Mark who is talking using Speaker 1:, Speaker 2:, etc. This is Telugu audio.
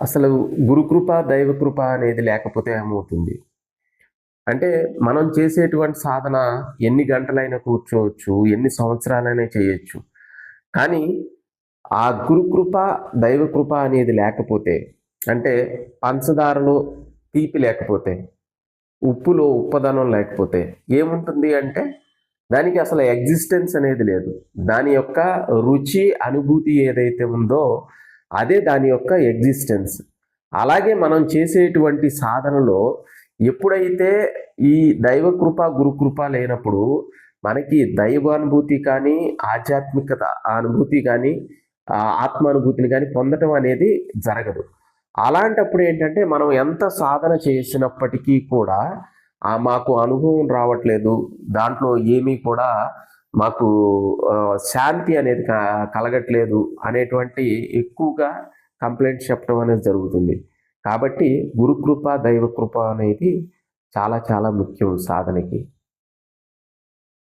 Speaker 1: అసలు గురుకృప దైవకృప అనేది లేకపోతే ఏమవుతుంది? అంటే మనం చేసేటువంటి సాధన ఎన్ని గంటలైనా కూర్చోవచ్చు ఎన్ని సంవత్సరాలైనా చేయొచ్చు. కానీ ఆ గురుకృప దైవకృప అనేది లేకపోతే అంటే పంచదారలో తీపి లేకపోతే ఉప్పులో ఉప్పదనం లేకపోతే ఏముంటుంది అంటే దానికి అసలు ఎగ్జిస్టెన్స్ అనేది లేదు. దాని యొక్క రుచి అనుభూతి ఏదైతే ఉందో అదే దాని యొక్క ఎగ్జిస్టెన్స్ అలాగే మనం చేసేటువంటి సాధనలో ఎప్పుడైతే ఈ దైవకృప గురుకృప లేనప్పుడు మనకి దైవానుభూతి కానీ ఆధ్యాత్మికత అనుభూతి కానీ ఆత్మానుభూతిని కానీ పొందటం అనేది జరగదు. అలాంటప్పుడు ఏంటంటే మనం ఎంత సాధన చేసినప్పటికీ కూడా మాకు అనుభవం రావట్లేదు దాంట్లో ఏమీ కూడా మాకు శాంతి అనేది కలగట్లేదు అనేటువంటి ఎక్కువగా కంప్లైంట్స్ చెప్పడం అనేది జరుగుతుంది. కాబట్టి గురుకృప దైవకృప అనేది చాలా చాలా ముఖ్యం సాధనకి.